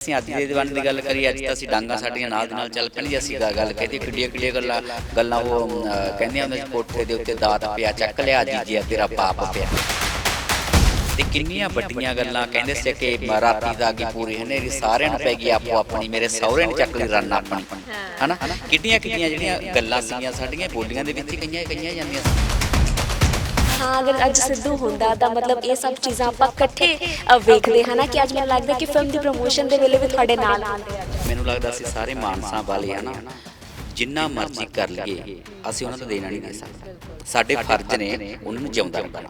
ਅਸੀਂ ਅੱਜ ਦੇ ਜ਼ਮਾਨੇ ਦੀ ਗੱਲ ਕਰੀਏ ਅੱਜ ਤਾਂ ਅਸੀਂ ਡਾਂਗਾ ਸਾਡੀਆਂ ਨਾਲ ਦੀ ਨਾਲ ਚੱਲ ਪੈਣਗੇ ਅਸੀਂ ਗ- ਗੱਲ ਕਹਦੀ ਕਿੱਡੀਆਂ ਕਿੱਡੀਆਂ ਗੱਲਾਂ ਗੱਲਾਂ ਉਹ ਅਮ, ਕਹਿੰਦੇ ਹੁੰਦੇ ਸੀ, ਕੋਠੇ ਦੇ ਉੱਤੇ ਦਾਤ ਪਿਆ ਚੱਕ ਲਿਆ ਜੀਜਿਆ ਤੇਰਾ ਪਾਪ ਪਿਆ। ਤੇ ਕਿੰਨੀਆਂ ਵੱਡੀਆਂ ਗੱਲਾਂ ਕਹਿੰਦੇ ਸੀ ਕਿ ਰਾਤੀ ਦਾ ਕੀ ਪੂਰੀ ਹਨੇਰੀ ਸਾਰਿਆਂ ਨੂੰ ਪੈ ਗਈ ਆਪੋ ਆਪਣੀ ਮੇਰੇ ਸਹੁਰੇ ਨੇ ਚੱਕ ਲਈ ਰਨ ਆਪਣੀ। ਹਨਾ? ਕਿੱਡੀਆਂ ਕਿੱਡੀਆਂ ਜਿਹੜੀਆਂ ਗੱਲਾਂ ਸੀਗੀਆਂ ਸਾਡੀਆਂ ਬੋਲੀਆਂ ਦੇ ਵਿੱਚ ਹੀ ਕਈਆਂ ਕਈਆਂ ਜਾਂਦੀਆਂ ਸੀ। ਹਾਂ ਅਗਰ ਅੱਜ ਸਿੱਧੂ ਹੁੰਦਾ ਤਾਂ ਮਤਲਬ ਇਹ ਸਭ ਚੀਜ਼ਾਂ ਆਪਾਂ ਇਕੱਠੇ ਅ, ਵੇਖਦੇ ਹਾਂ ਨਾ ਕਿ ਅੱਜ ਮੈਨੂੰ ਲੱਗਦਾ ਕਿ ਫਿਲਮ ਦੀ ਪ੍ਰੋਮੋਸ਼ਨ ਦੇ ਵੇਲੇ ਵੀ ਤੁਹਾਡੇ ਨਾਲ ਆਉਂਦੇ ਆ। ਮੈਨੂੰ ਲੱਗਦਾ ਅਸੀਂ ਸਾਰੇ ਮਾਨਸਾਂ ਵਾਲੇ ਹਨਾ ਜਿੰਨਾ ਮਰਜ਼ੀ ਕਰ ਲਈਏ ਅਸੀਂ ਉਹਨਾਂ ਨੂੰ ਦੇਣਾ ਨਹੀਂ ਦੇ ਸਕਦੇ। ਸਾਡੇ ਫਰਜ਼ ਨੇ ਉਹਨਾਂ ਨੂੰ ਜਿਉਂਦਾ ਰੱਖਣਾ।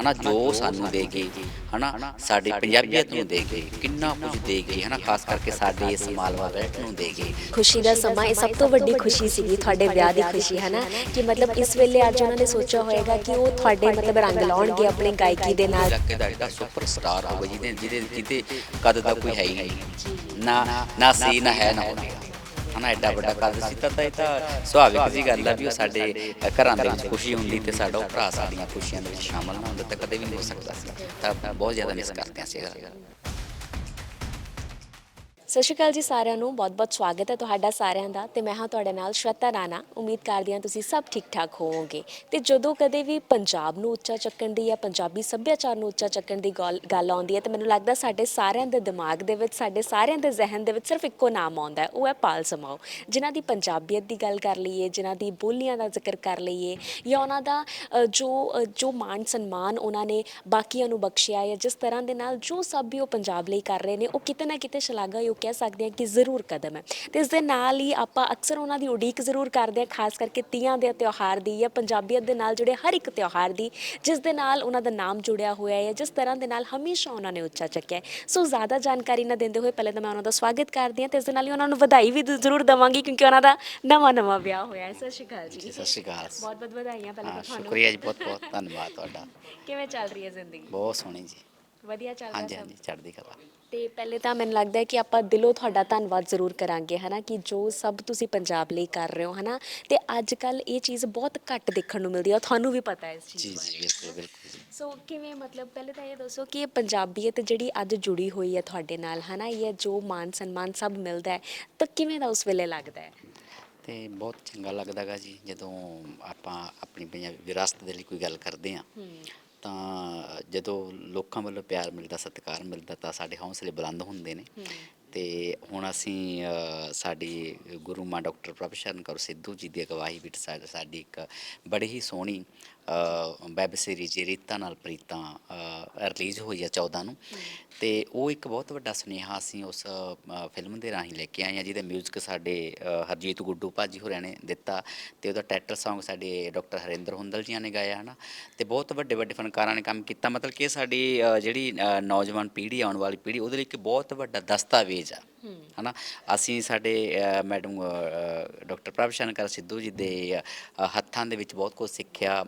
ਹਨਾ ਜੋ ਸਾਨੂੰ ਦੇ ਗਏ ਹਨਾ ਸਾਡੇ ਪੰਜਾਬੀਅਤ ਨੂੰ ਦੇ ਗਏ ਕਿੰਨਾ ਕੁਝ ਦੇ ਗਏ ਹਨਾ ਖਾਸ ਕਰਕੇ ਸਾਡੇ ਇਸ ਮਾਲਵਾ ਬੈਠ ਨੂੰ ਦੇ ਗਏ ਖੁਸ਼ੀ ਦਾ ਸਮਾਂ ਇਹ ਸਭ ਤੋਂ ਵੱਡੀ ਖੁਸ਼ੀ ਸੀਗੀ ਤੁਹਾਡੇ ਵਿਆਹ ਦੀ ਖੁਸ਼ੀ ਹੈ ਨਾ ਕਿ ਮਤਲਬ ਇਸ ਵੇਲੇ ਅੱਜ ਉਹਨਾਂ ਨੇ ਸੋਚਿਆ ਹੋਏਗਾ ਕਿ ਉਹ ਤੁਹਾਡੇ ਮਤਲਬ ਰੰਗ ਲਾਉਣਗੇ ਆਪਣੇ ਗਾਇਕੀ ਦੇ ਨਾਲ। ਇਲਾਕੇ ਦਾ ਐਡਾ ਸੁਪਰ ਸਟਾਰ ਹੋਵੇ ਜਿਹਦੇ ਜਿਹਦੇ ਜਿਹਦੇ ਕਦ ਦਾ ਕੋਈ ਹੈ ਹੀ ਨਹੀਂ। ਨਾ ਨਾ ਸੀ ਨਾ ਹੈ ਨਾ ਹੋਵੇਗਾ। ਹਨਾ, ਐਡਾ ਵੱਡਾ ਕਦ ਸੀ ਤਾਂ ਇਹ ਤਾਂ ਸੁਭਾਵਿਕ ਜੀ ਗੱਲ ਆ ਵੀ ਉਹ ਸਾਡੇ ਘਰਾਂ ਦੇ ਵਿੱਚ ਖੁਸ਼ੀ ਹੁੰਦੀ ਤੇ ਸਾਡਾ ਉਹ ਭਰਾ ਸਾਡੀਆਂ ਖੁਸ਼ੀਆਂ ਦੇ ਵਿੱਚ ਸ਼ਾਮਲ ਨਾ ਹੁੰਦਾ ਤਾਂ ਕਦੇ ਵੀ ਨਹੀਂ ਹੋ ਸਕਦਾ ਸੀ। ਤਾਂ ਬਹੁਤ ਜ਼ਿਆਦਾ ਮਿਸ ਕਰਦੇ ਹਾਂ ਅਸੀਂ ਸਤਿ ਸ਼੍ਰੀ ਅਕਾਲ ਜੀ ਸਾਰਿਆਂ ਨੂੰ, ਬਹੁਤ-ਬਹੁਤ ਸਵਾਗਤ ਹੈ ਤੁਹਾਡਾ ਸਾਰਿਆਂ ਦਾ ਤੇ ਮੈਂ ਹਾਂ ਤੁਹਾਡੇ ਨਾਲ ਸ਼ਵਤਾ ਰਾਣਾ। ਉਮੀਦ ਕਰਦੀ ਹਾਂ ਤੁਸੀਂ ਸਭ ਠੀਕ-ਠਾਕ ਹੋਵੋਗੇ। ਤੇ ਜਦੋਂ ਕਦੇ ਵੀ ਪੰਜਾਬ ਨੂੰ ਉੱਚਾ ਚੱਕਣ ਦੀ ਜਾਂ ਪੰਜਾਬੀ ਸੱਭਿਆਚਾਰ ਨੂੰ ਉੱਚਾ ਚੱਕਣ ਦੀ ਗੱਲ ਗੱਲ ਆਉਂਦੀ ਹੈ ਤੇ ਮੈਨੂੰ ਲੱਗਦਾ ਸਾਡੇ ਸਾਰਿਆਂ ਦੇ ਦਿਮਾਗ ਦੇ ਵਿੱਚ, ਸਾਡੇ ਸਾਰਿਆਂ ਦੇ ਜ਼ਿਹਨ ਦੇ ਵਿੱਚ ਸਿਰਫ ਇੱਕੋ ਨਾਮ ਆਉਂਦਾ ਹੈ, ਉਹ ਹੈ ਪਾਲ ਸਮਾਓ। ਜਿਨ੍ਹਾਂ ਦੀ ਪੰਜਾਬੀਅਤ ਦੀ ਗੱਲ ਕਰ ਲਈਏ, ਜਿਨ੍ਹਾਂ ਦੀ ਬੋਲੀਆਂ ਦਾ ਜ਼ਿਕਰ ਕਰ ਲਈਏ ਜਾਂ ਉਹਨਾਂ ਦਾ ਜੋ ਜੋ ਮਾਣ ਸਨਮਾਨ ਉਹਨਾਂ ਨੇ ਬਾਕੀਆਂ ਨੂੰ ਬਖਸ਼ਿਆ ਜਾਂ ਜਿਸ ਤਰ੍ਹਾਂ ਦੇ ਨਾਲ ਜੋ ਸਭ ਵੀ ਉਹ ਪੰਜਾਬ ਲਈ ਕਰ ਰਹੇ ਨੇ, ਉਹ ਕਿਤੇ ਨਾ ਕਿਤੇ ਸ਼ਲਾਘਾਯੋਗ ਕਹਿ ਸਕਦੇ ਹਾਂ ਕਿ ਜ਼ਰੂਰ ਕਦਮ ਹੈ। ਤੇ ਇਸ ਦੇ ਨਾਲ ਹੀ ਆਪਾਂ ਅਕਸਰ ਉਹਨਾਂ ਦੀ ਉਡੀਕ ਜ਼ਰੂਰ ਕਰਦੇ ਹਾਂ ਖਾਸ ਕਰਕੇ ਤੀਆਂ ਦੇ ਤਿਉਹਾਰ ਦੀ ਜਾਂ ਪੰਜਾਬੀਅਤ ਦੇ ਨਾਲ ਜੁੜੇ ਹਰ ਇੱਕ ਤਿਉਹਾਰ ਦੀ ਜਿਸ ਦੇ ਨਾਲ ਉਹਨਾਂ ਦਾ ਨਾਮ ਜੁੜਿਆ ਹੋਇਆ ਹੈ ਜਿਸ ਤਰ੍ਹਾਂ ਦੇ ਨਾਲ ਹਮੇਸ਼ਾ ਉਹਨਾਂ ਨੇ ਉੱਚਾ ਚੱਕਿਆ। ਸੋ ਜ਼ਿਆਦਾ ਜਾਣਕਾਰੀ ਨਾ ਦਿੰਦੇ ਹੋਏ ਪਹਿਲੇ ਤਾਂ ਮੈਂ ਉਹਨਾਂ ਦਾ ਸਵਾਗਤ ਕਰਦੀ ਹਾਂ ਤੇ ਇਸ ਦੇ ਨਾਲ ਹੀ ਉਹਨਾਂ ਨੂੰ ਵਧਾਈ ਵੀ ਜ਼ਰੂਰ ਦਵਾਂਗੀ ਕਿਉਂਕਿ ਉਹਨਾਂ ਦਾ ਨਵਾਂ ਨਵਾਂ ਵਿਆਹ ਹੋਇਆ ਹੈ। ਸਤਿ ਸ਼੍ਰੀ ਅਕਾਲ ਜੀ। ਸਤਿ ਸ਼੍ਰੀ ਅਕਾਲ। ਬਹੁਤ ਬਹੁਤ ਵਧਾਈਆਂ ਪਹਿਲਾਂ ਤੁਹਾਨੂੰ। ਸ਼ੁਕਰੀਆ ਜੀ ਬਹੁਤ ਬਹੁਤ ਧੰਨਵਾਦ ਤੁਹਾਡਾ। ਕਿਵੇਂ ਚੱਲ ਰਹੀ ਹੈ ਜ਼ਿੰਦਗੀ? ਬਹੁਤ ਸੋਹਣੀ ਜੀ। ਵਧੀਆ ਚੱਲ ਰਿਹਾ ਹਾਂਜੀ ਸਭ। ਹਾਂਜੀ ਚੜ੍ਹਦੀ ਕਲਾ। ਤੇ ਪਹਿਲੇ ਤਾਂ ਮੈਨੂੰ ਲੱਗਦਾ ਹੈ ਕਿ ਆਪਾਂ ਦਿਲੋਂ ਤੁਹਾਡਾ ਧੰਨਵਾਦ ਜ਼ਰੂਰ ਕਰਾਂਗੇ ਹਨਾ ਕਿ ਜੋ ਸਭ ਤੁਸੀਂ ਪੰਜਾਬ ਲਈ ਕਰ ਰਹੇ ਹੋ ਹਨਾ। ਤੇ ਅੱਜ ਕੱਲ ਇਹ ਚੀਜ਼ ਬਹੁਤ ਘੱਟ ਦੇਖਣ ਨੂੰ ਮਿਲਦੀ ਹੈ ਤੁਹਾਨੂੰ ਵੀ ਪਤਾ ਹੈ ਇਸ ਚੀਜ਼ ਬਾਰੇ ਜੀ ਬਿਲਕੁਲ ਬਿਲਕੁਲ। ਜੀ ਸੋ ਕਿਵੇਂ ਮਤਲਬ ਪਹਿਲੇ ਤਾਂ ਇਹ ਦੱਸੋ ਕਿ ਇਹ ਪੰਜਾਬੀਅਤ ਜਿਹੜੀ ਅੱਜ ਜੁੜੀ ਹੋਈ ਹੈ ਤੁਹਾਡੇ ਨਾਲ ਹਨਾ ਇਹ ਜੋ ਮਾਨ ਸਨਮਾਨ ਸਭ ਮਿਲਦਾ ਹੈ ਤਾਂ ਕਿਵੇਂ ਦਾ ਉਸ ਵੇਲੇ ਲੱਗਦਾ ਹੈ? ਤੇ ਬਹੁਤ ਚੰਗਾ ਲੱਗਦਾਗਾ ਜੀ ਜਦੋਂ ਆਪਾਂ ਆਪਣੀ ਪੰਜਾਬੀ ਵਿਰਾਸਤ ਦੇ ਲਈ ਕੋਈ ਗੱਲ ਕਰਦੇ ਆ ਤਾਂ ਜਦੋਂ ਲੋਕਾਂ ਵੱਲੋਂ ਪਿਆਰ ਮਿਲਦਾ ਸਤਿਕਾਰ ਮਿਲਦਾ ਤਾਂ ਸਾਡੇ ਹੌਸਲੇ ਬੁਲੰਦ ਹੁੰਦੇ ਨੇ। ਤੇ ਹੁਣ ਅਸੀਂ ਸਾਡੀ ਗੁਰੂ ਮਾਂ ਡਾਕਟਰ ਪ੍ਰਭਸ਼ਰਨ ਕੌਰ ਸਿੱਧੂ ਜੀ ਦੀ ਅਗਵਾਈ ਵਿੱਚ ਸਾਡੀ ਇੱਕ ਬੜੀ ਹੀ ਸੋਹਣੀ ਵੈਬ ਸੀਰੀਜ਼ ਰੀਤਾਂ ਨਾਲ ਪ੍ਰੀਤਾਂ ਰਿਲੀਜ਼ ਹੋਈ ਹੈ 14 ਨੂੰ ਤੇ ਉਹ ਇੱਕ ਬਹੁਤ ਵੱਡਾ ਸੁਨੇਹਾ ਅਸੀਂ ਉਸ ਫਿਲਮ ਦੇ ਰਾਹੀਂ ਲੈ ਕੇ ਆਏ ਹਾਂ ਜਿਹਦੇ ਮਿਊਜ਼ਿਕ ਸਾਡੇ ਹਰਜੀਤ ਗੁੱਡੂ ਭਾਜੀ ਹੋਰਾਂ ਨੇ ਦਿੱਤਾ ਤੇ ਉਹਦਾ ਟਾਈਟਲ Song ਸਾਡੇ ਡਾਕਟਰ ਹਰਿੰਦਰ ਹੁੰਦਲ ਜੀਆਂ ਨੇ ਗਾਇਆ ਹਨਾ? ਤੇ ਬਹੁਤ ਵੱਡੇ ਵੱਡੇ ਫਨਕਾਰਾਂ ਨੇ ਕੰਮ ਕੀਤਾ ਮਤਲਬ ਕਿ ਸਾਡੀ ਜਿਹੜੀ ਨੌਜਵਾਨ ਪੀੜ੍ਹੀ ਆਉਣ ਵਾਲੀ ਪੀੜ੍ਹੀ ਉਹਦੇ ਲਈ ਇੱਕ ਬਹੁਤ ਵੱਡਾ ਦਸਤਾਵੇਜ਼ ਆ। ਹਨਾ? ਅਸੀਂ ਸਾਡੇ ਮੈਡਮ ਡਾਕਟਰ ਪ੍ਰਭ ਸ਼ੰਕਰ ਸਿੱਧੂ ਜੀ ਦੇ ਹੱਥਾਂ ਦੇ ਵਿੱਚ ਬਹੁਤ ਕੁਝ ਸਿੱਖਿਆ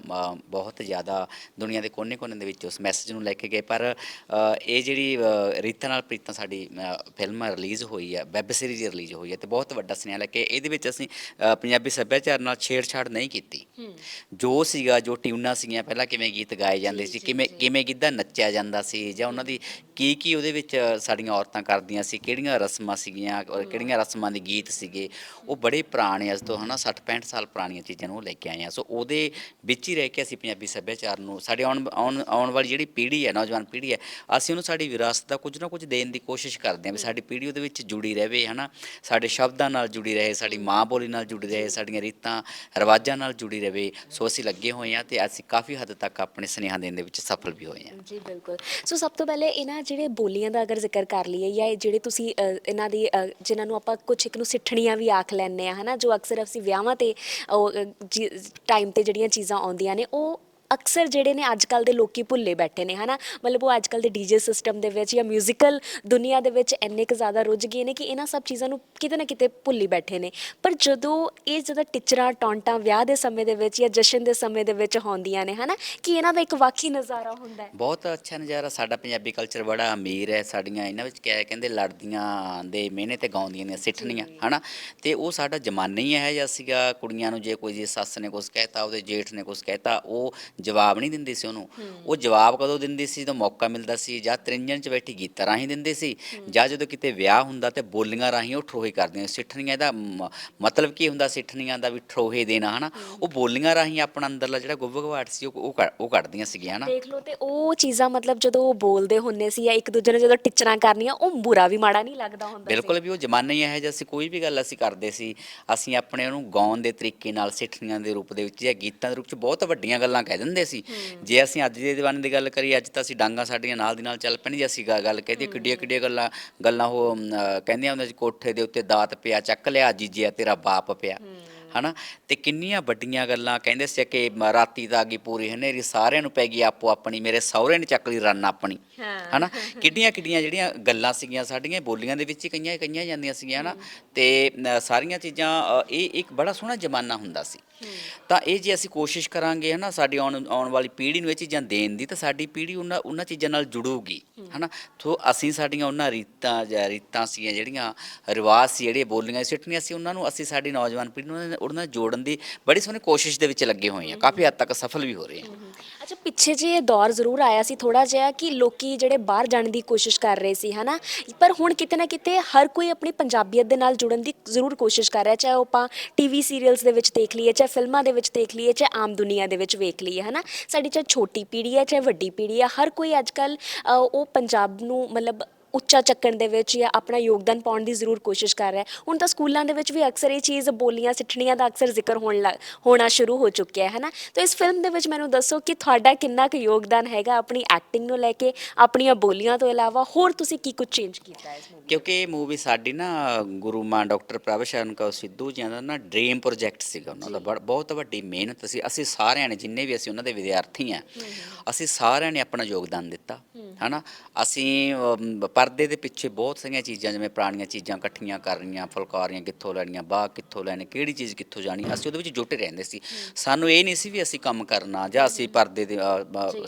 ਬਹੁਤ ਜ਼ਿਆਦਾ ਦੁਨੀਆ ਦੇ ਕੋਨੇ-ਕੋਨੇ ਦੇ ਵਿੱਚ ਉਸ ਮੈਸੇਜ ਨੂੰ ਲੈ ਕੇ ਗਏ। ਪਰ ਇਹ ਜਿਹੜੀ ਰੀਤਾਂ ਨਾਲ ਪ੍ਰੀਤਾਂ ਸਾਡੀ ਫਿਲਮ ਰਿਲੀਜ਼ ਹੋਈ ਹੈ ਵੈਬ ਸੀਰੀਜ਼ ਰਿਲੀਜ਼ ਹੋਈ ਹੈ ਤੇ ਬਹੁਤ ਵੱਡਾ ਸੁਨੇਹਾ ਲੈ ਕੇ ਇਹਦੇ ਵਿੱਚ ਅਸੀਂ ਪੰਜਾਬੀ ਸੱਭਿਆਚਾਰ ਨਾਲ ਛੇੜਛਾੜ ਨਹੀਂ ਕੀਤੀ। ਜੋ ਸੀਗਾ ਜੋ ਟਿਊਨਾਂ ਸੀਗੀਆਂ ਪਹਿਲਾਂ ਕਿਵੇਂ ਗੀਤ ਗਾਏ ਜਾਂਦੇ ਸੀ ਕਿਵੇਂ ਕਿਵੇਂ ਗਿੱਧਾ ਨੱਚਿਆ ਜਾਂਦਾ ਸੀ ਜਾਂ ਉਹਨਾਂ ਦੀ ਕੀ ਕੀ ਉਹਦੇ ਵਿੱਚ ਸਾਡੀਆਂ ਔਰਤਾਂ ਕਰਦੀਆਂ ਸੀ ਕਿਹੜੀਆਂ ਰਸਮਾਂ ਸੀਗੀਆਂ ਔਰ ਕਿਹੜੀਆਂ ਰਸਮਾਂ ਦੇ ਗੀਤ ਸੀਗੇ ਉਹ ਬੜੇ ਪੁਰਾਣੇ ਅੱਜ ਤੋਂ ਹਨਾ 60 65 ਸਾਲ ਪੁਰਾਣੀਆਂ ਚੀਜ਼ਾਂ ਨੂੰ ਲੈ ਕੇ ਆਏ ਆ। ਸੋ ਉਹਦੇ ਵਿੱਚ ਹੀ ਰਹਿ ਕੇ ਅਸੀਂ ਪੰਜਾਬੀ ਸੱਭਿਆਚਾਰ ਨੂੰ ਸਾਡੇ ਆਉਣ ਆਉਣ ਆਉਣ ਵਾਲੀ ਜਿਹੜੀ ਪੀੜ੍ਹੀ ਹੈ ਨੌਜਵਾਨ ਪੀੜ੍ਹੀ ਹੈ ਅਸੀਂ ਉਹਨੂੰ ਸਾਡੀ ਵਿਰਾਸਤ ਦਾ ਕੁਝ ਨਾ ਕੁਝ ਦੇਣ ਦੀ ਕੋਸ਼ਿਸ਼ ਕਰਦੇ ਹਾਂ ਵੀ ਸਾਡੀ ਪੀੜ੍ਹੀ ਉਹਦੇ ਵਿੱਚ ਜੁੜੀ ਰਹੇ ਹਨਾ। ਸਾਡੇ ਸ਼ਬਦਾਂ ਨਾਲ ਜੁੜੀ ਰਹੇ ਸਾਡੀ ਮਾਂ ਬੋਲੀ ਨਾਲ ਜੁੜੀ ਰਹੇ ਸਾਡੀਆਂ ਰੀਤਾਂ ਰਿਵਾਜਾਂ ਨਾਲ ਜੁੜੀ ਰਹੇ। ਸੋ ਅਸੀਂ ਲੱਗੇ ਹੋਏ ਹਾਂ ਤੇ ਅਸੀਂ ਕਾਫੀ ਹੱਦ ਤੱਕ ਆਪਣੇ ਸੁਨੇਹਾ ਦੇਣ ਦੇ ਵਿੱਚ ਸਫਲ ਵੀ ਹੋਏ ਹਾਂ। ਜੀ ਬਿਲਕੁਲ। ਸੋ ਸਭ ਤੋਂ ਪਹਿਲੇ ਇਹਨਾਂ ਜਿਹੜੇ ਬੋਲੀਆਂ ਦਾ ਅਗਰ ਜ਼ਿਕਰ ਕਰ ਲਈਏ ਜਾਂ ਜਿਹੜੇ ਤੁਸੀਂ ਇਹਨਾਂ ਦੀ ਅ, ਜਿਨ੍ਹਾਂ ਨੂੰ ਆਪਾਂ ਕੁਝ ਇੱਕ ਨੂੰ ਸਿੱਠਣੀਆਂ ਵੀ ਆਖ ਲੈਂਦੇ ਆ ਹਨਾ ਜੋ ਅਕਸਰ ਅਸੀਂ ਵਿਆਹਾਂ ਤੇ ਟਾਈਮ ਤੇ ਜਿਹੜੀਆਂ ਚੀਜ਼ਾਂ ਆਉਂਦੀਆਂ ਨੇ ਉਹ ਅਕਸਰ ਜਿਹੜੇ ਨੇ ਅੱਜ ਕੱਲ ਦੇ ਲੋਕੀ ਭੁੱਲੇ ਬੈਠੇ ਨੇ ਹਨਾ ਮਤਲਬ ਉਹ ਅੱਜ ਕੱਲ ਦੇ ਡੀਜੇ ਸਿਸਟਮ ਦੇ ਵਿੱਚ ਜਾਂ 뮤지컬 ਦੁਨੀਆ ਦੇ ਵਿੱਚ ਇੰਨੇ ਕੁ ਜ਼ਿਆਦਾ ਰੁੱਝ ਗਏ ਨੇ ਕਿ ਇਹਨਾਂ ਸਭ ਚੀਜ਼ਾਂ ਨੂੰ ਕਿਤੇ ਨਾ ਕਿਤੇ ਭੁੱਲੀ ਬੈਠੇ ਨੇ ਪਰ ਜਦੋਂ ਇਹ ਜਦੋਂ ਟਿਚਰਾਂ ਟੌਂਟਾਂ ਵਿਆਹ ਦੇ ਸਮੇਂ ਦੇ ਵਿੱਚ ਜਾਂ ਜਸ਼ਨ ਦੇ ਸਮੇਂ ਦੇ ਵਿੱਚ ਹੁੰਦੀਆਂ ਨੇ ਹਨਾ ਕਿ ਇਹਨਾਂ ਦਾ ਇੱਕ ਵਾਕਈ ਨਜ਼ਾਰਾ ਹੁੰਦਾ ਹੈ ਬਹੁਤ ਅੱਛਾ ਨਜ਼ਾਰਾ ਸਾਡਾ ਪੰਜਾਬੀ ਕਲਚਰ ਬੜਾ ਅਮੀਰ ਹੈ ਸਾਡੀਆਂ ਇਹਨਾਂ ਵਿੱਚ ਕਿਹਾ ਕਹਿੰਦੇ ਲੜਦੀਆਂ ਦੇ ਮਿਹਨੇ ਤੇ ਗਾਉਂਦੀਆਂ ਨੇ ਸਿੱਠਣੀਆਂ ਹਨਾ ਤੇ ਉਹ ਸਾਡਾ ਜ਼ਮਾਨਾ ਹੀ ਇਹ ਜਿਹਾ ਸੀਗਾ ਕੁੜੀਆਂ ਨੂੰ ਜੇ ਕੋਈ ਜੀ ਸੱਸ ਨੇ ਕੁਝ ਕਹਿਤਾ ਉਹਦੇ ਜੇਠ ਨੇ ਕੁਝ ਕਹਿਤਾ ਉਹ ਜਵਾਬ ਨਹੀਂ ਦਿੰਦੀ ਸੀ ਉਹਨੂੰ। ਉਹ ਜਵਾਬ ਕਦੋਂ ਦਿੰਦੀ ਸੀ? ਜਦੋਂ ਮੌਕਾ ਮਿਲਦਾ ਸੀ ਜਾਂ ਤ੍ਰਿੰਜਣ 'ਚ ਬੈਠੀ ਗੀਤਾਂ ਰਾਹੀਂ ਦਿੰਦੇ ਸੀ ਜਾਂ ਜਦੋਂ ਕਿਤੇ ਵਿਆਹ ਹੁੰਦਾ ਤੇ ਬੋਲੀਆਂ ਰਾਹੀਂ ਉਹ ਠਰੋਹੇ ਕਰਦੀਆਂ ਸਿੱਠਣੀਆਂ ਦਾ ਮਤਲਬ ਕੀ ਹੁੰਦਾ ਸਿੱਠਣੀਆਂ ਦਾ ਵੀ ਠਰੋਹੇ ਦੇਣਾ ਹਨਾ? ਉਹ ਬੋਲੀਆਂ ਰਾਹੀਂ ਆਪਣਾ ਅੰਦਰਲਾ ਜਿਹੜਾ ਗੁੱਬਗਵਾਟ ਸੀ ਉਹ ਉਹ ਕੱਢ- ਉਹ ਕੱਢਦੀਆਂ ਸੀਗੀਆਂ ਹਨਾ? ਦੇਖ ਲਓ ਤੇ ਉਹ ਚੀਜ਼ਾਂ ਮਤਲਬ ਜਦੋਂ ਉਹ ਬੋਲਦੇ ਹੁੰਦੇ ਸੀ ਜਾਂ ਇੱਕ ਦੂਜੇ ਨਾਲ ਜਦੋਂ ਟਿਚਰਾਂ ਕਰਨੀਆਂ ਉਹ ਬੁਰਾ ਵੀ ਮਾੜਾ ਨਹੀਂ ਲੱਗਦਾ ਹੁੰਦਾ ਬਿਲਕੁਲ ਵੀ ਉਹ ਜ਼ਮਾਨਾ ਹੀ ਇਹੋ ਜਿਹਾ ਸੀ ਕੋਈ ਵੀ ਗੱਲ ਅਸੀਂ ਕਰਦੇ ਸੀ ਅਸੀਂ ਆਪਣੇ ਉਹਨੂੰ ਗਾਉਣ ਦੇ ਤਰੀਕੇ ਨਾਲ ਸਿੱਠਣੀਆਂ ਦੇ ਰੂਪ ਦੇ ਵਿੱਚ ਜਾਂ ਗੀਤਾਂ ਦੇ ਰੂਪ 'ਚ ਬਹੁਤ ਵੱਡੀਆਂ ਗੱਲਾਂ ਕਹਿ ਦਿੰਦੇ ਸੀ। ਜੇ ਅਸੀਂ ਅੱਜ ਦੇ ਜ਼ਮਾਨੇ ਦੀ ਗੱਲ ਕਰੀਏ ਅੱਜ ਤਾਂ ਅਸੀਂ ਡਾਂਗਾ ਸਾਡੀਆਂ ਨਾਲ ਦੀ ਨਾਲ ਚੱਲ ਪੈਣ ਜੇ ਅਸੀਂ ਗੱਲ ਕਹਦੇ ਕਿੱਡੀਆਂ ਕਿੱਡੀਆਂ ਗੱਲਾਂ ਗੱਲਾਂ ਉਹ ਕਹਿੰਦੀਆਂ ਹੁੰਦੀਆਂ ਸੀ ਕੋਠੇ ਦੇ ਉੱਤੇ ਦਾਤ ਪਿਆ ਚੱਕ ਲਿਆ ਜੀਜਿਆ ਤੇਰਾ ਬਾਪ ਪਿਆ। ਹਨਾ? ਤੇ ਕਿੰਨੀਆਂ ਵੱਡੀਆਂ ਗੱਲਾਂ ਕਹਿੰਦੇ ਸੀ ਕਿ ਰਾਤੀ ਤਾਂ ਆ ਗਈ ਪੂਰੀ ਹਨੇਰੀ ਸਾਰਿਆਂ ਨੂੰ ਪੈ ਗਈ ਆਪੋ ਆਪਣੀ ਮੇਰੇ ਸਹੁਰੇ ਨੇ ਚੱਕ ਲਈ ਰਨ ਆਪਣੀ। ਹਨਾ? ਕਿੱਡੀਆਂ ਕਿੱਡੀਆਂ ਜਿਹੜੀਆਂ ਗੱਲਾਂ ਸੀਗੀਆਂ ਸਾਡੀਆਂ ਬੋਲੀਆਂ ਦੇ ਵਿੱਚ ਹੀ ਕਈਆਂ ਕਈਆਂ ਜਾਂਦੀਆਂ ਸੀਗੀਆਂ ਹਨਾ? ਤੇ ਅ, ਸਾਰੀਆਂ ਚੀਜ਼ਾਂ ਅ, ਇਹ ਇੱਕ ਬੜਾ ਸੋਹਣਾ ਜ਼ਮਾਨਾ ਹੁੰਦਾ ਸੀ। ਤਾਂ ਇਹ ਜੇ ਅਸੀਂ ਕੋਸ਼ਿਸ਼ ਕਰਾਂਗੇ ਹਨਾ ਸਾਡੀ ਆਉਣ ਆਉਣ ਵਾਲੀ ਪੀੜ੍ਹੀ ਨੂੰ ਇਹ ਚੀਜ਼ਾਂ ਦੇਣ ਦੀ ਤਾਂ ਸਾਡੀ ਪੀੜ੍ਹੀ ਉਹਨਾਂ ਉਹਨਾਂ ਚੀਜ਼ਾਂ ਨਾਲ ਜੁੜੂਗੀ ਹਨਾ? ਸੋ ਅਸੀਂ ਸਾਡੀਆਂ ਉਹਨਾਂ ਰੀਤਾਂ ਜਾਂ ਰੀਤਾਂ ਸੀਗੀਆਂ ਜਿਹੜੀਆਂ ਰਿਵਾਜ ਸੀ ਜਿਹੜੇ ਬੋਲੀਆਂ ਸਿੱਟਣੀਆਂ ਸੀ ਉਹਨਾਂ ਨੂੰ ਅਸੀਂ ਸਾਡੀ ਨੌਜਵਾਨ ਪੀੜ੍ਹੀ ਨੂੰ ਉਹਨਾਂ ਨਾਲ- ਉਹਨਾਂ ਨਾਲ ਜੋੜਨ ਦੀ ਬੜੀ ਸੋਹਣੀ ਕੋਸ਼ਿਸ਼ ਦੇ ਵਿੱਚ ਲੱਗੇ ਹੋਏ ਹਾਂ। ਕਾਫੀ ਹੱਦ ਤੱਕ ਸਫਲ ਵੀ ਹੋ ਰਹੇ ਹਾਂ। ਅੱਛਾ, ਪਿੱਛੇ ਜੇ ਇਹ ਦੌਰ ਜ਼ਰੂਰ ਆਇਆ ਸੀ ਥੋੜਾ ਜਿਹਾ ਕਿ ਲੋਕੀ ਜਿਹੜੇ ਬਾਹਰ ਜਾਣ ਦੀ ਕੋਸ਼ਿਸ਼ ਕਰ ਰਹੇ ਸੀ, ਹਨਾ? ਪਰ ਹੁਣ ਕਿਤੇ ਨਾ ਕਿਤੇ ਹਰ ਕੋਈ ਆਪਣੀ ਪੰਜਾਬੀਅਤ ਦੇ ਨਾਲ ਜੁੜਨ ਦੀ ਜ਼ਰੂਰ ਕੋਸ਼ਿਸ਼ ਕਰ ਰਿਹਾ, ਚਾਹੇ ਉਹ ਆਪਾਂ ਟੀਵੀ ਸੀਰੀਅਲਸ ਦੇ ਵਿੱਚ ਦੇਖ ਲਈਏ, ਚਾਹੇ ਫਿਲਮਾਂ ਦੇ ਵਿੱਚ ਦੇਖ ਲਈਏ, ਚਾਹੇ ਆਮ ਦੁਨੀਆ ਦੇ ਵਿੱਚ ਵੇਖ ਲਈਏ, ਹਨਾ? ਸਾਡੀ ਚਾਹੇ ਛੋਟੀ ਪੀੜ੍ਹੀ ਹੈ, ਚਾਹੇ ਵੱਡੀ ਪੀੜ੍ਹੀ ਹੈ, ਹਰ ਕੋਈ ਅੱਜਕੱਲ ਉਹ ਪੰਜਾਬ ਨੂੰ ਮਤਲਬ ਉੱਚਾ ਚੱਕਣ ਦੇ ਵਿੱਚ ਜਾਂ ਆਪਣਾ ਯੋਗਦਾਨ ਪਾਉਣ ਦੀ ਜ਼ਰੂਰ ਕੋਸ਼ਿਸ਼ ਕਰ ਰਿਹਾ ਹੈ। ਹੁਣ ਤਾਂ ਸਕੂਲਾਂ ਦੇ ਵਿੱਚ ਵੀ ਅਕਸਰ ਇਹ ਚੀਜ਼ ਬੋਲੀਆਂ ਸਿੱਠਣੀਆਂ ਦਾ ਅਕਸਰ ਜ਼ਿਕਰ ਹੋਣ ਲੱਗ ਹੋਣਾ ਸ਼ੁਰੂ ਹੋ ਚੁੱਕਿਆ ਹੈ ਹਨਾ? ਤਾਂ ਇਸ ਫਿਲਮ ਦੇ ਵਿੱਚ ਮੈਨੂੰ ਦੱਸੋ ਕਿ ਤੁਹਾਡਾ ਕਿੰਨਾ ਕੁ ਯੋਗਦਾਨ ਹੈਗਾ ਆਪਣੀ ਐਕਟਿੰਗ ਨੂੰ ਲੈ ਕੇ ਆਪਣੀਆਂ ਬੋਲੀਆਂ ਤੋਂ ਇਲਾਵਾ? ਹੋਰ ਤੁਸੀਂ ਕੀ ਕੁਝ ਚੇਂਜ ਕੀਤਾ ਹੈ ਇਸ ਮੂਵੀ ਕਿਉਂਕਿ ਇਹ ਮੂਵੀ ਸਾਡੀ ਨਾ ਗੁਰੂ ਮਾਨ ਡਾਕਟਰ ਪ੍ਰਭ ਸ਼ਰਨ ਕੌਰ ਸਿੱਧੂ ਜੀ ਦਾ ਨਾ ਡ੍ਰੀਮ ਪ੍ਰੋਜੈਕਟ ਸੀਗਾ। ਉਹਨਾਂ ਦਾ ਬੜ- ਬਹੁਤ ਵੱਡੀ ਮਿਹਨਤ ਸੀ। ਅਸੀਂ ਸਾਰਿਆਂ ਨੇ ਜਿੰਨੇ ਵੀ ਅਸੀਂ ਉਹਨਾਂ ਦੇ ਵਿਦਿਆਰਥੀ ਆ ਅਸੀਂ ਸਾਰਿਆਂ ਨੇ ਆਪਣਾ ਯੋਗਦਾਨ ਦਿੱਤਾ ਹਨਾ? ਅਸੀਂ ਅਮ, ਪਰਦੇ ਦੇ ਪਿੱਛੇ ਬਹੁਤ ਸਾਰੀਆਂ ਚੀਜ਼ਾਂ ਜਿਵੇਂ ਪੁਰਾਣੀਆਂ ਚੀਜ਼ਾਂ ਇਕੱਠੀਆਂ ਕਰਨੀਆਂ ਫੁਲਕਾਰੀਆਂ ਕਿੱਥੋਂ ਲੈਣੀਆਂ ਬਾਗ ਕਿੱਥੋਂ ਲੈਣੇ ਕਿਹੜੀ ਚੀਜ਼ ਕਿੱਥੋਂ ਜਾਣੀ ਅਸੀਂ ਉਹਦੇ ਵਿੱਚ ਜੁਟੇ ਰਹਿੰਦੇ ਸੀ। ਸਾਨੂੰ ਇਹ ਨਹੀਂ ਸੀ ਵੀ ਅਸੀਂ ਕੰਮ ਕਰਨਾ ਜਾਂ ਅਸੀਂ ਪਰਦੇ ਦੇ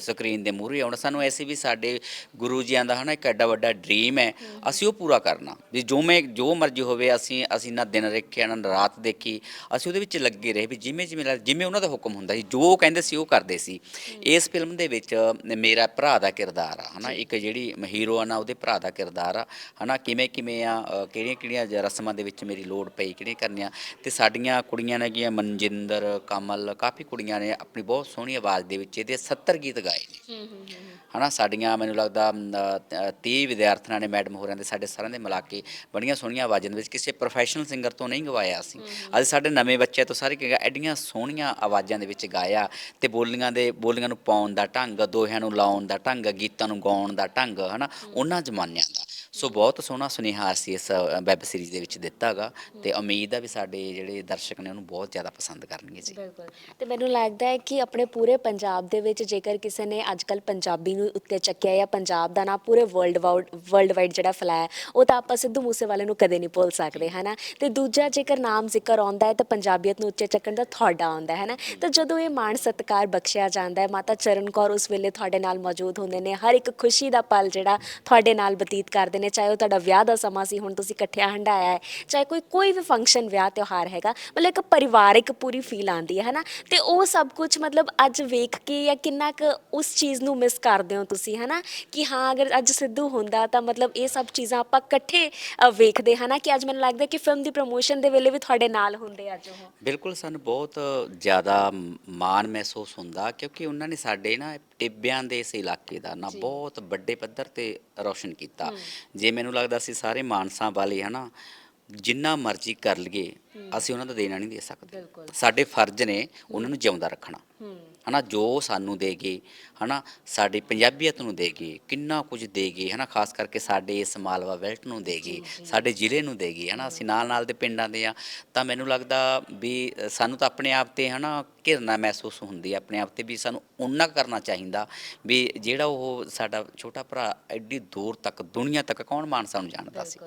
ਸਕਰੀਨ ਦੇ ਮੂਹਰੇ ਆਉਣਾ। ਸਾਨੂੰ ਐਸੀ ਵੀ ਸਾਡੇ ਗੁਰੂ ਜੀਆਂ ਦਾ ਹਨਾ ਇੱਕ ਐਡਾ ਵੱਡਾ ਡ੍ਰੀਮ ਹੈ ਅਸੀਂ ਉਹ ਪੂਰਾ ਕਰਨਾ। ਵੀ ਜੋ ਮੈਂ ਜੋ ਮਰਜ਼ੀ ਹੋਵੇ ਅਸੀਂ ਅਸੀਂ ਨਾ ਦਿਨ ਰੱਖਿਆ ਨਾ ਰਾਤ ਦੇਖੀ ਅਸੀਂ ਉਹਦੇ ਵਿੱਚ ਲੱਗੇ ਰਹੇ ਵੀ ਜਿਵੇਂ ਜਿਵੇਂ ਜਿਵੇਂ ਉਹਨਾਂ ਦਾ ਹੁਕਮ ਹੁੰਦਾ ਸੀ ਜੋ ਕਹਿੰਦੇ ਸੀ ਉਹ ਕਰਦੇ ਸੀ। ਇਸ ਫਿਲਮ ਦੇ ਵਿੱਚ ਮੇਰਾ ਭਰਾ ਦਾ ਕਿਰਦਾਰ ਆ ਹਨਾ ਇੱਕ ਜਿਹੜੀ ਹੀਰੋ ਆ ਨਾ ਉਹਦੇ ਭਰਾ ਦਾ ਕਿਰਦਾਰ ਆ। ਹਨਾ ਕਿਵੇਂ ਕਿਵੇਂ ਆ ਅ, ਕਿਹੜੀਆਂ ਕਿਹੜੀਆਂ ਰਸਮਾਂ ਦੇ ਵਿੱਚ ਮੇਰੀ ਲੋੜ ਪਈ ਕਿਹੜੀਆਂ ਕਰਨੀਆਂ। ਤੇ ਸਾਡੀਆਂ ਕੁੜੀਆਂ ਨੇ ਗੀਆਂ ਮਨਜਿੰਦਰ ਕਮਲ ਕਾਫੀ ਕੁੜੀਆਂ ਨੇ ਆਪਣੀ ਬਹੁਤ ਸੋਹਣੀ ਆਵਾਜ਼ ਦੇ ਵਿੱਚ ਇਹਦੇ 70 ਗੀਤ ਗਾਏ ਨੇ। ਹਨਾ ਸਾਡੀਆਂ ਮੈਨੂੰ ਲੱਗਦਾ 30 ਵਿਦਿਆਰਥਣਾਂ ਨੇ ਮੈਡਮ ਹੋਰਾਂ ਦੇ ਸਾਡੇ ਸਾਰਿਆਂ ਦੇ ਮਿਲਾ ਕੇ ਬੜੀਆਂ ਸੋਹਣੀਆਂ ਆਵਾਜ਼ਾਂ ਦੇ ਵਿੱਚ ਕਿਸੇ ਪ੍ਰੋਫੈਸ਼ਨਲ ਸਿੰਗਰ ਤੋਂ ਨਹੀਂ ਗਵਾਇਆ ਅਸੀਂ ਅੱਜ ਸਾਡੇ ਨਵੇਂ ਬੱਚੇ ਤੋਂ ਸਾਰੇ ਕਿਹਾ ਐਡੀਆਂ ਸੋਹਣੀਆਂ ਆਵਾਜ਼ਾਂ ਦੇ ਵਿੱਚ ਗਾਇਆ ਤੇ ਬੋਲੀਆਂ ਦੇ ਬੋਲੀਆਂ ਨੂੰ ਪਾਉਣ ਦਾ ਢੰਗ ਦੋਹਿਆਂ ਨੂੰ ਲਾਉਣ ਦਾ ਢੰਗ ਗੀਤਾਂ ਨੂੰ ਗਾਉਣ ਦਾ ਢੰਗ ਹਨਾ ਉਹਨਾਂ ਜ਼ਮਾਨਿਆਂ ਦਾ। ਸੋ ਬਹੁਤ ਸੋਹਣਾ ਸੁਨੇਹਾ ਅਸੀਂ ਇਸ ਵੈਬ ਸੀਰੀਜ਼ ਦੇ ਵਿੱਚ ਦਿੱਤਾ ਹੈਗਾ ਤੇ ਉਮੀਦ ਆ ਵੀ ਸਾਡੇ ਜਿਹੜੇ ਦਰਸ਼ਕ ਨੇ ਉਹਨੂੰ ਬਹੁਤ ਜ਼ਿਆਦਾ ਪਸੰਦ ਕਰਨਗੇ ਜੀ। ਬਿਲਕੁਲ। ਤੇ ਮੈਨੂੰ ਲੱਗਦਾ ਹੈ ਕਿ ਆਪਣੇ ਪੂਰੇ ਪੰਜਾਬ ਦੇ ਵਿੱਚ ਜੇਕਰ ਕਿਸੇ ਨੇ ਅੱਜਕੱਲ ਪੰਜਾਬੀ ਨੂੰ ਉੱਤੇ ਚੱਕਿਆ ਜਾਂ ਪੰਜਾਬ ਦਾ ਨਾਂ ਪੂਰੇ ਵਰਲਡ ਵਾਈਡ ਵਰਲਡ ਵਾਈਡ ਜਿਹੜਾ ਫੈਲਾਇਆ ਉਹ ਤਾਂ ਆਪਾਂ ਸਿੱਧੂ ਮੂਸੇਵਾਲੇ ਨੂੰ ਕਦੇ ਨਹੀਂ ਭੁੱਲ ਸਕਦੇ, ਹਨਾ? ਤੇ ਦੂਜਾ ਜੇਕਰ ਨਾਮ ਜ਼ਿਕਰ ਆਉਂਦਾ ਹੈ ਤਾਂ ਪੰਜਾਬੀਅਤ ਨੂੰ ਉੱਚੇ ਚੱਕਣ ਦਾ ਤੁਹਾਡਾ ਆਉਂਦਾ ਹੈ ਨਾ ਤਾਂ ਜਦੋਂ ਇਹ ਮਾਣ ਸਤਿਕਾਰ ਬਖਸ਼ਿਆ ਜਾਂਦਾ ਹੈ, ਮਾਤਾ ਚਰਨ ਕੌਰ ਉਸ ਵੇਲੇ ਤੁਹਾਡੇ ਨਾਲ ਮੌਜੂਦ ਹੁੰਦੇ ਨੇ, ਹਰ ਇੱਕ ਖੁਸ਼ੀ ਦਾ ਪਲ ਜਿਹੜਾ ਤੁਹਾਡੇ ਨਾਲ ਬਤੀਤ ਕਰਦੇ ਨੇ ਚਾਹੇ ਉਹ ਤੁਹਾਡਾ ਵਿਆਹ ਦਾ ਸਮਾਂ ਸੀ ਹੁਣ ਤੁਸੀਂ ਇਕੱਠਿਆਂ ਹੰਡਾਇਆ ਹੈ ਚਾਹੇ ਕੋਈ ਕੋਈ ਵੀ ਫੰਕਸ਼ਨ ਵਿਆਹ ਤਿਉਹਾਰ ਹੈਗਾ ਮਤਲਬ ਇੱਕ ਪਰਿਵਾਰਿਕ ਪੂਰੀ ਫੀਲ ਆਉਂਦੀ ਹੈ ਹਨਾ? ਤੇ ਉਹ ਸਭ ਕੁਝ ਮਤਲਬ ਅੱਜ ਵੇਖ ਕੇ ਜਾਂ ਕਿੰਨਾ ਕੁ ਉਸ ਚੀਜ਼ ਨੂੰ ਮਿਸ ਕਰਦੇ ਹੋ ਤੁਸੀਂ ਹਨਾ? ਕਿ ਹਾਂ ਅਗਰ ਅੱਜ ਸਿੱਧੂ ਹੁੰਦਾ ਤਾਂ ਮਤਲਬ ਇਹ ਸਭ ਚੀਜ਼ਾਂ ਆਪਾਂ ਇਕੱਠੇ ਅ, ਵੇਖਦੇ ਹਨਾ? ਕਿ ਅੱਜ ਮੈਨੂੰ ਲੱਗਦਾ ਕਿ ਫਿਲਮ ਦੀ ਪ੍ਰੋਮੋਸ਼ਨ ਦੇ ਵੇਲੇ ਵੀ ਤੁਹਾਡੇ ਨਾਲ ਹੁੰਦੇ ਅੱਜ ਉਹ। ਬਿਲਕੁਲ ਸਾਨੂੰ ਬਹੁਤ ਜ਼ਿਆਦਾ ਮਾਣ ਮਹਿਸੂਸ ਹੁੰਦਾ ਕਿਉਂਕਿ ਉਹਨਾਂ ਨੇ ਸਾਡੇ ਨਾ ਟਿੱਬਿਆਂ ਦੇ ਇਸ ਇਲਾਕੇ ਦਾ ਨਾ ਬਹੁਤ ਵੱਡੇ ਪੱਧਰ ਤੇ ਰੌਸ਼ਨ ਕੀਤਾ। ਜੇ ਮੈਨੂੰ ਲੱਗਦਾ ਸੀ ਸਾਰੇ ਮਾਨਸਾਂ ਵਾਲੇ ਹਨਾ ਜਿੰਨਾ ਮਰਜ਼ੀ ਕਰ ਲਈਏ ਅਸੀਂ ਉਹਨਾਂ ਦਾ ਦੇਣਾ ਨਹੀਂ ਦੇ ਸਕਦੇ। ਸਾਡੇ ਫਰਜ਼ ਨੇ ਉਹਨਾਂ ਨੂੰ ਜਿਉਂਦਾ ਰੱਖਣਾ। ਹੂੰ। ਹਨਾ ਜੋ ਸਾਨੂੰ ਦੇਗੇ ਹਨਾ ਸਾਡੀ ਪੰਜਾਬੀਅਤ ਨੂੰ ਦੇਗੇ ਕਿੰਨਾ ਕੁਝ ਦੇਗੇ ਹਨਾ ਖਾਸ ਕਰਕੇ ਸਾਡੇ ਇਸ ਮਾਲਵਾ ਬੈਲਟ ਨੂੰ ਦੇਗੇ ਸਾਡੇ ਜ਼ਿਲ੍ਹੇ ਨੂੰ ਦੇਗੇ ਹਨਾ ਅਸੀਂ ਨਾਲ ਨਾਲ ਦੇ ਪਿੰਡਾਂ ਦੇ ਆ ਤਾਂ ਮੈਨੂੰ ਲੱਗਦਾ ਵੀ ਸਾਨੂੰ ਤਾਂ ਆਪਣੇ ਆਪ ਤੇ ਹਨਾ ਘਿਰਨਾ ਮਹਿਸੂਸ ਹੁੰਦੀ ਹੈ ਆਪਣੇ ਆਪ ਤੇ ਵੀ ਸਾਨੂੰ ਉਨਾ ਕਰਨਾ ਚਾਹੀਦਾ ਵੀ ਜਿਹੜਾ ਉਹ ਸਾਡਾ ਛੋਟਾ ਭਰਾ ਐਡੀ ਦੂਰ ਤੱਕ ਦੁਨੀਆ ਤੱਕ ਕੌਣ ਮਾਨਸਾ ਨੂੰ ਜਾਣਦਾ ਸੀ।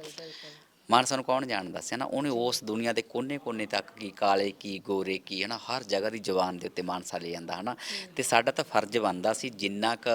ਮਾਨਸਾ ਨੂੰ ਕੌਣ ਜਾਣਦਾ ਸੀ ਨਾ ਉਹਨੇ ਉਸ ਦੁਨੀਆ ਦੇ ਕੋਨੇ-ਕੋਨੇ ਤੱਕ ਕੀ ਕਾਲੇ ਕੀ ਗੋਰੇ ਕੀ ਹਨਾ? ਹਰ ਜਗ੍ਹਾ ਦੀ ਜ਼ੁਬਾਨ ਦੇ ਉੱਤੇ ਮਾਨਸਾ ਲੈ ਜਾਂਦਾ ਹਨਾ? ਤੇ ਸਾਡਾ ਤਾਂ ਫਰਜ਼ ਬਣਦਾ ਸੀ ਜਿੰਨਾ ਕ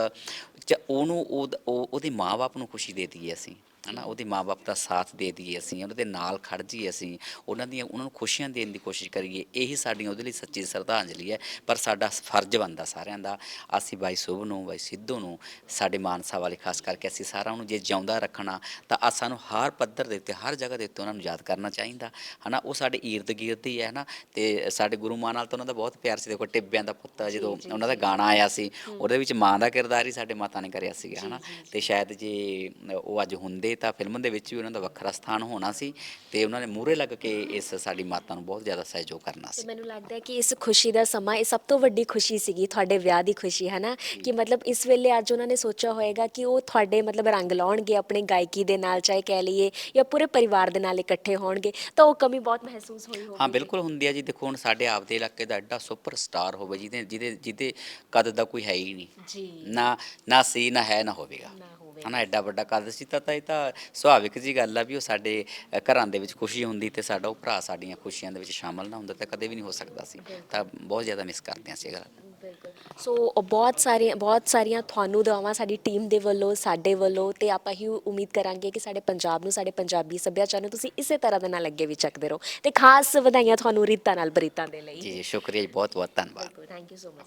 ਉਹਨੂੰ ਉਹਦ- ਉਹ ਉਹਦੇ ਮਾਪੇ ਨੂੰ ਖੁਸ਼ੀ ਦੇ ਦਈਏ ਅਸੀਂ। ਹਨਾ ਉਹਦੇ ਮਾਪੇ ਦਾ ਸਾਥ ਦੇ ਦਈਏ ਅਸੀਂ ਉਹਨਾਂ ਦੇ ਨਾਲ ਖੜ ਜਾਈਏ ਅਸੀਂ ਉਹਨਾਂ ਦੀਆਂ ਉਹਨਾਂ ਨੂੰ ਖੁਸ਼ੀਆਂ ਦੇਣ ਦੀ ਕੋਸ਼ਿਸ਼ ਕਰੀਏ ਇਹੀ ਸਾਡੀ ਉਹਦੇ ਲਈ ਸੱਚੀ ਸ਼ਰਧਾਂਜਲੀ ਹੈ। ਪਰ ਸਾਡਾ ਫਰਜ਼ ਬਣਦਾ ਸਾਰਿਆਂ ਦਾ ਅਸੀਂ ਬਾਈ ਸੁਭ ਨੂੰ ਬਾਈ ਸਿੱਧੂ ਨੂੰ ਸਾਡੇ ਮਾਨਸਾ ਵਾਲੇ ਖਾਸ ਕਰਕੇ ਅਸੀਂ ਸਾਰਿਆਂ ਨੂੰ ਜੇ ਜਿਉਂਦਾ ਰੱਖਣਾ ਤਾਂ ਆ ਸਾਨੂੰ ਹਰ ਪੱਧਰ ਦੇ ਉੱਤੇ ਹਰ ਜਗ੍ਹਾ ਦੇ ਉੱਤੇ ਉਹਨਾਂ ਨੂੰ ਯਾਦ ਕਰਨਾ ਚਾਹੀਦਾ। ਹਨਾ ਉਹ ਸਾਡੇ ਈਰਦ ਗਿਰਦ ਹੀ ਹੈ ਹਨਾ ਤੇ ਸਾਡੇ ਗੁਰੂ ਮਾਂ ਨਾਲ ਤਾਂ ਉਹਨਾਂ ਦਾ ਬਹੁਤ ਪਿਆਰ ਸੀ। ਦੇਖੋ ਟਿੱਬਿਆਂ ਦਾ ਪੁੱਤ ਜਦੋਂ ਉਹਨਾਂ ਦਾ ਗਾਣਾ ਆਇਆ ਸੀ ਉਹਦੇ ਵਿੱਚ ਮਾਂ ਦਾ ਕਿਰਦਾਰ ਹੀ ਸਾਡੇ ਮਾਤਾ ਨੇ ਕਰਿਆ ਸੀਗਾ ਹਨਾ। ਤੇ ਸ਼ਾਇਦ ਜੇ ਉਹ ਅੱਜ ਹੁੰਦੇ ਤਾਂ ਫਿਲਮ ਦੇ ਵਿੱਚ ਵੀ ਉਹਨਾਂ ਦਾ ਵੱਖਰਾ ਸਥਾਨ ਹੋਣਾ ਸੀ ਤੇ ਉਹਨਾਂ ਨੇ ਮੂਹਰੇ ਲੱਗ ਕੇ ਇਸ ਸਾਡੀ ਮਾਤਾ ਨੂੰ ਬਹੁਤ ਜ਼ਿਆਦਾ ਸਹਿਯੋਗ ਕਰਨਾ ਤੇ ਸੀ। ਮੈਨੂੰ ਲੱਗਦਾ ਹੈ ਕਿ ਇਸ ਖੁਸ਼ੀ ਦਾ ਸਮਾਂ ਇਹ ਸਭ ਤੋਂ ਵੱਡੀ ਖੁਸ਼ੀ ਸੀਗੀ ਤੁਹਾਡੇ ਵਿਆਹ ਦੀ ਖੁਸ਼ੀ ਹੈ ਨਾ ਕਿ ਮਤਲਬ ਇਸ ਵੇਲੇ ਅੱਜ ਉਹਨਾਂ ਨੇ ਸੋਚਿਆ ਹੋਏਗਾ ਕਿ ਉਹ ਤੁਹਾਡੇ ਮਤਲਬ ਰੰਗ ਲਾਉਣਗੇ ਆਪਣੀ ਗਾਇਕੀ ਦੇ ਨਾਲ ਚਾਹੇ ਕਹਿ ਲਈਏ ਜਾਂ ਪੂਰੇ ਪਰਿਵਾਰ ਦੇ ਨਾਲ ਇਕੱਠੇ ਹੋਣਗੇ ਤਾਂ ਉਹ ਕਮੀ ਬਹੁਤ ਮਹਿਸੂਸ ਹੋਈ ਹੋਵੇਗੀ। ਹਾਂ ਬਿਲਕੁਲ ਹੁੰਦੀ ਆ ਜੀ। ਦੇਖੋ ਹੁਣ ਸਾਡੇ ਆਪ ਦੇ ਇਲਾਕੇ ਦਾ ਐਡਾ ਸੁਪਰ ਸਟਾਰ ਹੋਵੇ ਜਿਹਦੇ ਜਿਹਦੇ ਜਿਹਦੇ ਕਦ ਦਾ ਕੋਈ ਹੈ ਹੀ ਨਹੀਂ। ਜੀ। ਨਾ ਨਾ ਸੀ ਨਾ ਹੈ ਨਾ ਹੋਵੇਗਾ। ਨਾ ਹੋਵੇ। ਹਨਾ ਐਡਾ ਵੱਡਾ ਕਦ ਸੀ ਤਾਂ ਤਾਂ ਇਹ ਤਾਂ ਸੁਭਾਵਿਕ ਜੀ ਗੱਲ ਆ ਵੀ ਉਹ ਸਾਡੇ ਅ, ਘਰਾਂ ਦੇ ਵਿੱਚ ਖੁਸ਼ੀ ਹੁੰਦੀ ਤੇ ਸਾਡਾ ਉਹ ਭਰਾ ਸਾਡੀਆਂ ਖੁਸ਼ੀਆਂ ਦੇ ਵਿੱਚ ਸ਼ਾਮਲ ਨਾ ਹੁੰਦਾ ਤਾਂ ਕਦੇ ਵੀ ਨਹੀਂ ਹੋ ਸਕਦਾ ਸੀ। ਤਾਂ ਬਹੁਤ ਜ਼ਿਆਦਾ ਮਿਸ ਕਰਦੇ ਹਾਂ ਅਸੀਂ ਇਹ ਗੱਲ। ਬਿਲਕੁਲ। ਸੋ ਬਹੁਤ ਸਾਰੀਆਂ ਬਹੁਤ ਸਾਰੀਆਂ ਤੁਹਾਨੂੰ ਦੁਆਵਾਂ ਸਾਡੀ ਟੀਮ ਦੇ ਵੱਲੋਂ ਸਾਡੇ ਵੱਲੋਂ ਤੇ ਆਪਾਂ ਹੀ ਉਮੀਦ ਕਰਾਂਗੇ ਕਿ ਸਾਡੇ ਪੰਜਾਬ ਨੂੰ ਸਾਡੇ ਪੰਜਾਬੀ ਸੱਭਿਆਚਾਰ ਨੂੰ ਤੁਸੀਂ ਇਸੇ ਤਰ੍ਹਾਂ ਦੇ ਨਾਲ ਅੱਗੇ ਵੀ ਚੱਕਦੇ ਰਹੋ। ਤੇ ਖਾਸ ਵਧਾਈਆਂ ਤੁਹਾਨੂੰ ਰੀਤਾਂ ਨਾਲ ਬਰੀਤਾਂ ਦੇ ਲਈ। ਜੀ ਜੀ ਸ਼ੁਕਰੀਆ ਜੀ ਬਹੁਤ ਬਹੁਤ ਧੰਨਵਾਦ। Thank you so much